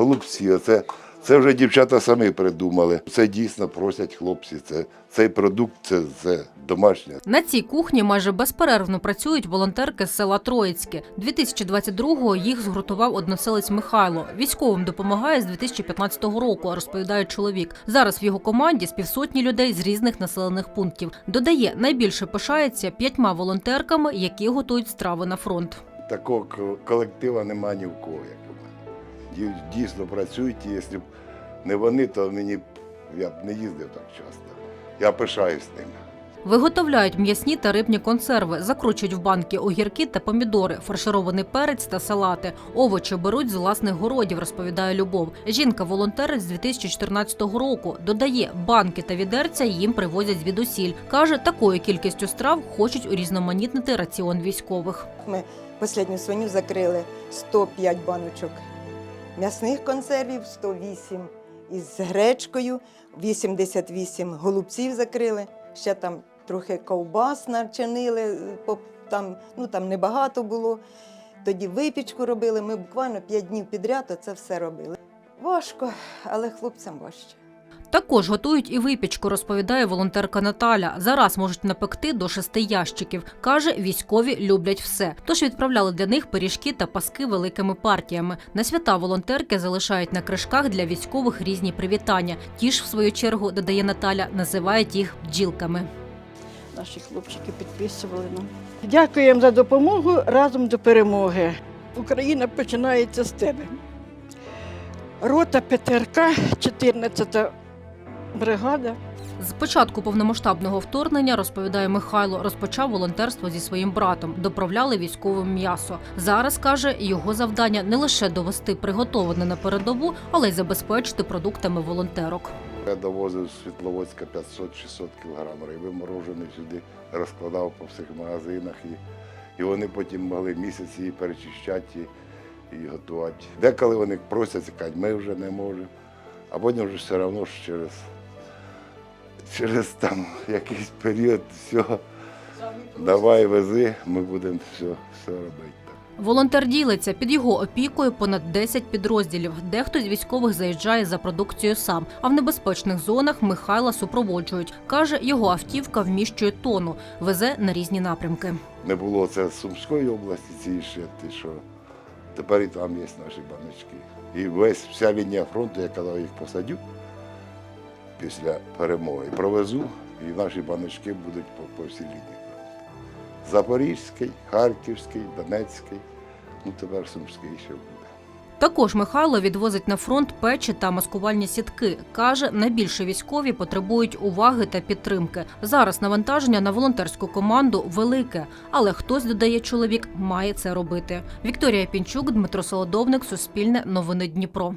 голубці. Оце, це вже дівчата самі придумали. Це дійсно просять хлопці. Це, цей продукт це, це домашнє. На цій кухні майже безперервно працюють волонтерки з села Троїцьке. 2022-го їх згуртував односелець Михайло. Військовим допомагає з 2015 року, розповідає чоловік. Зараз в його команді з півсотні людей з різних населених пунктів. Додає, найбільше пишається п'ятьма волонтерками, які готують страви на фронт. Такого колектива немає ні в кого, Дійсно працюють, і якщо б не вони, то мені я б не їздив так часто. Я пишаюсь ними. Виготовляють м'ясні та рибні консерви, закручують в банки огірки та помідори, фарширований перець та салати. Овочі беруть з власних городів, розповідає Любов. Жінка волонтерить з 2014 року. Додає, банки та відерця їм привозять звідусіль. Каже, такою кількістю страв хочуть урізноманітнити раціон військових. Ми останню свиню закрили 105 баночок м'ясних консервів, 108 із гречкою, 88 голубців закрили, ще там трохи ковбас начинили, там, ну, там небагато було. Тоді випічку робили, ми буквально 5 днів підряд це все робили. Важко, але хлопцям важче. Також готують і випічку, розповідає волонтерка Наталя. Зараз можуть напекти до шести ящиків. Каже, військові люблять все. Тож відправляли для них пиріжки та паски великими партіями. На свята волонтерки залишають на кришках для військових різні привітання. Ті ж, в свою чергу, додає Наталя, називають їх бджілками. Наші хлопчики підписували нам. Дякуємо за допомогу разом до перемоги. Україна починається з тебе. Рота ПТРК, 14 бригада. З початку повномасштабного вторгнення, розповідає Михайло, розпочав волонтерство зі своїм братом. Доправляли військовим м'ясо. Зараз каже, його завдання не лише довести приготоване на передову, але й забезпечити продуктами волонтерок. Я довозив з Світловодська 500-600 кг риби мороженої сюди, розкладав по всіх магазинах. І, і вони потім могли місяць її перечищати і, і готувати. Деколи вони просять, кажуть, ми вже не можемо. А потім вже все одно ж через, через там якийсь період все, давай вези, ми будемо все, все робити. Волонтер ділиться під його опікою понад 10 підрозділів. Дехто з військових заїжджає за продукцією сам, а в небезпечних зонах Михайла супроводжують. каже, його автівка вміщує тону, везе на різні напрямки. Не було це з Сумської області, ці ще ти що. Тепер і там є наші баночки. І весь вся лінія фронту, я коли їх посадю після перемоги, провезу, і наші баночки будуть по, по всій лінії. Запорізький, Харківський, Донецький, ну тепер Сумський ще буде. Також Михайло відвозить на фронт печі та маскувальні сітки. Каже, найбільше військові потребують уваги та підтримки. Зараз навантаження на волонтерську команду велике, але хтось додає чоловік, має це робити. Вікторія Пінчук, Дмитро Солодовник, Суспільне, Новини Дніпро.